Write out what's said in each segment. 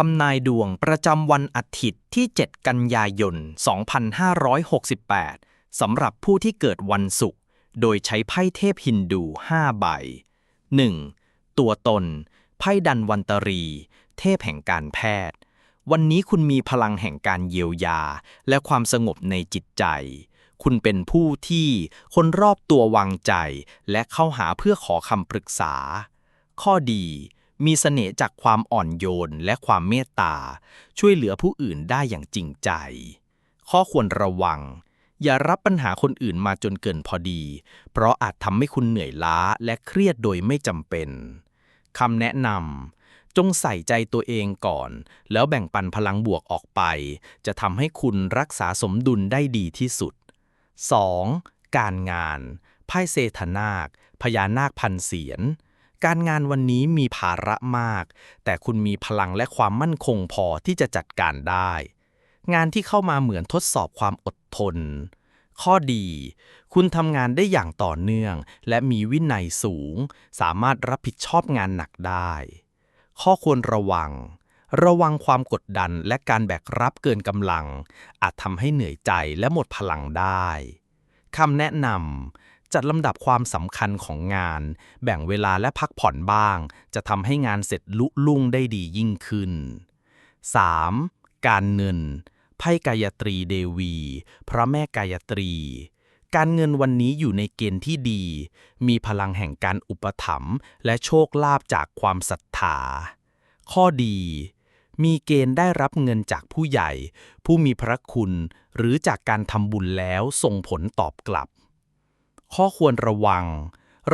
ทำนายดวงประจำวันอาทิตย์ที่ 7 กันยายน 2568 สำหรับผู้ที่เกิดวันศุกร์ โดยใช้ไพ่เทพฮินดู 5 ใบ 1. ตัวตน ไพ่ดันวันตรี เทพแห่งการแพทย์ วันนี้คุณมีพลังแห่งการเยียวยา และความสงบในจิตใจ คุณเป็นผู้ที่คนรอบตัววางใจ และเข้าหาเพื่อขอคำปรึกษา ข้อดี มีเสน่ห์จากความอ่อนโยนและความเมตตา ช่วยเหลือผู้อื่นได้อย่างจริงใจ ข้อควรระวัง อย่ารับปัญหาคนอื่นมาจนเกินพอดี เพราะอาจทำให้คุณเหนื่อยล้าและเครียดโดยไม่จำเป็นคำแนะนำจงใส่ใจตัวเองก่อน แล้วแบ่งปันพลังบวกออกไป จะทำให้คุณรักษาสมดุลได้ดีที่สุด 2. การงานไพ่เซธนาค พญานาคพันเสียน การงานวันนี้มีภาระมาก แต่คุณมีพลังและความมั่นคงพอที่จะจัดการได้ งานที่เข้ามาเหมือนทดสอบความอดทน ข้อดี คุณทำงานได้อย่างต่อเนื่อง และมีวินัยสูง สามารถรับผิดชอบงานหนักได้ ข้อควรระวัง ระวังความกดดันและการแบกรับเกินกำลัง อาจทำให้เหนื่อยใจและหมดพลังได้คำแนะนำ จัดลำดับความสำคัญของงาน แบ่งเวลาและพักผ่อนบ้าง จะทำให้งานเสร็จลุลุ่งได้ดียิ่งขึ้น 3. การเงิน ไพ่กายตรีเดวี พระแม่กายตรี การเงินวันนี้อยู่ในเกณฑ์ที่ดี มีพลังแห่งการอุปถัมภ์และโชคลาภจากความศรัทธา ข้อดี มีเกณฑ์ได้รับเงินจากผู้ใหญ่ ผู้มีพระคุณ หรือจากการทำบุญแล้วส่งผลตอบกลับ ข้อควรระวัง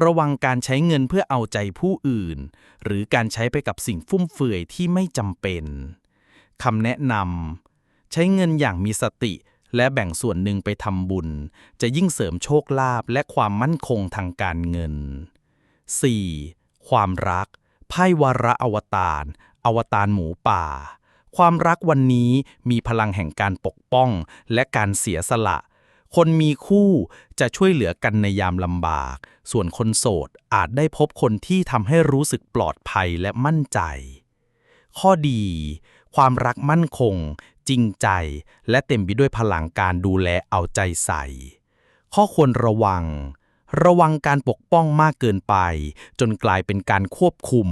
ระวังการใช้เงินเพื่อเอาใจผู้อื่น หรือการใช้ไปกับสิ่งฟุ่มเฟือยที่ไม่จำเป็นคำแนะนำใช้เงินอย่างมีสติ และแบ่งส่วนหนึ่งไปทำบุญ จะยิ่งเสริมโชคลาภและความมั่นคงทางการเงิน 4. ความรัก ไพ่วาระอวตาร อวตารหมูป่า ความรักวันนี้มีพลังแห่งการปกป้อง และการเสียสละ คนมีคู่จะช่วยเหลือกันในยามลำบาก ส่วนคนโสดอาจได้พบคนที่ทำให้รู้สึกปลอดภัยและมั่นใจ ข้อดี ความรักมั่นคง จริงใจ และเต็มไปด้วยพลังการดูแลเอาใจใส่ ข้อควรระวัง ระวังการปกป้องมากเกินไป จนกลายเป็นการควบคุม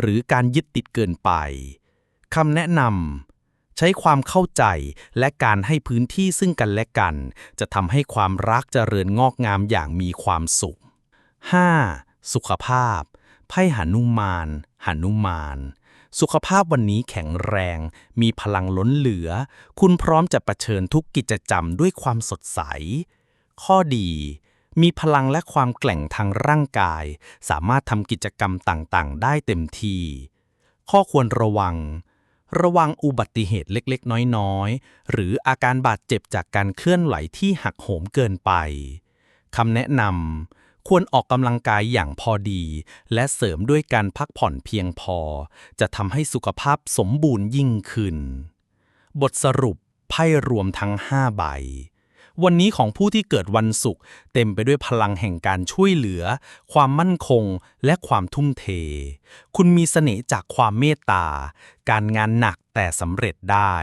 หรือการยึดติดเกินไปคำแนะนำ ใช้ความเข้าใจและการให้พื้นที่ซึ่งกันและกัน จะทำให้ความรักเจริญงอกงามอย่างมีความสุข 5. สุขภาพ ไพ่หนุมานหนุมานสุขภาพวันนี้แข็งแรง มีพลังล้นเหลือ คุณพร้อมจะะเผชิญทุกกิจกรรมด้วยความสดใส ข้อดี มีพลังและความแกร่งทางร่างกาย สามารถทำกิจกรรมต่างๆ ได้เต็มที่ ข้อควรระวัง ระวังอุบัติเหตุเล็กๆ น้อยๆ หรืออาการบาดเจ็บจากการเคลื่อนไหวที่หักโหมเกินไปคำแนะนำควรออกกำลังกายอย่างพอดี และเสริมด้วยการพักผ่อนเพียงพอ จะทำให้สุขภาพสมบูรณ์ยิ่งขึ้น บทสรุปไพ่รวมทั้ง 5 ใบ วันนี้ของผู้ที่เกิดวันศุกร์เต็มไปด้วยพลังแห่งการช่วยเหลือ ความมั่นคง และความทุ่มเท คุณมีเสน่ห์จากความเมตตา การงานหนักแต่สำเร็จได้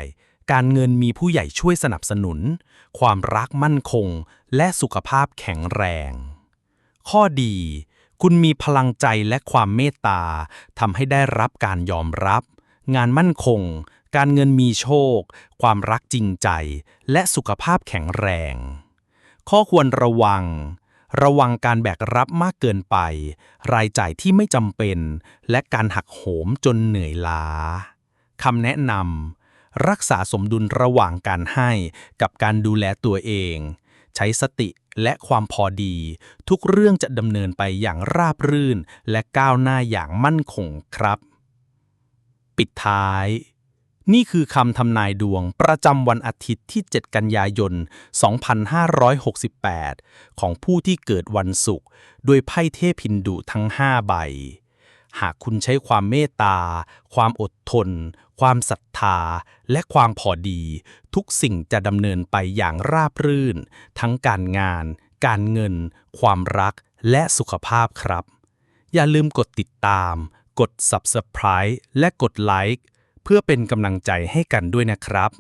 การเงินมีผู้ใหญ่ช่วยสนับสนุน ความรักมั่นคง และสุขภาพแข็งแรง ข้อดี คุณมีพลังใจและความเมตตาทำให้ได้รับการยอมรับ งานมั่นคง การเงินมีโชค ความรักจริงใจ และสุขภาพแข็งแรง ข้อควรระวัง ระวังการแบกรับมากเกินไป รายจ่ายที่ไม่จำเป็น และการหักโหมจนเหนื่อยล้าคำแนะนำรักษาสมดุลระหว่างการให้กับการดูแลตัวเอง ใช้สติและความพอดี ทุกเรื่องจะดำเนินไปอย่างราบรื่น และก้าวหน้าอย่างมั่นคงครับ ปิดท้าย นี่คือคำทำนายดวงประจำวันอาทิตย์ที่ 7 กันยายน 2568 ของผู้ที่เกิดวันศุกร์ด้วยไพ่เทพินดูทั้ง 5 ใบ หากคุณใช้ความเมตตา ความอดทน ความศรัทธา และความพอดี ทุกสิ่งจะดำเนินไปอย่างราบรื่น ทั้งการงาน การเงิน ความรัก และสุขภาพครับ อย่าลืมกดติดตาม กด Subscribe และกดไลค์ เพื่อเป็นกำลังใจให้กันด้วยนะครับ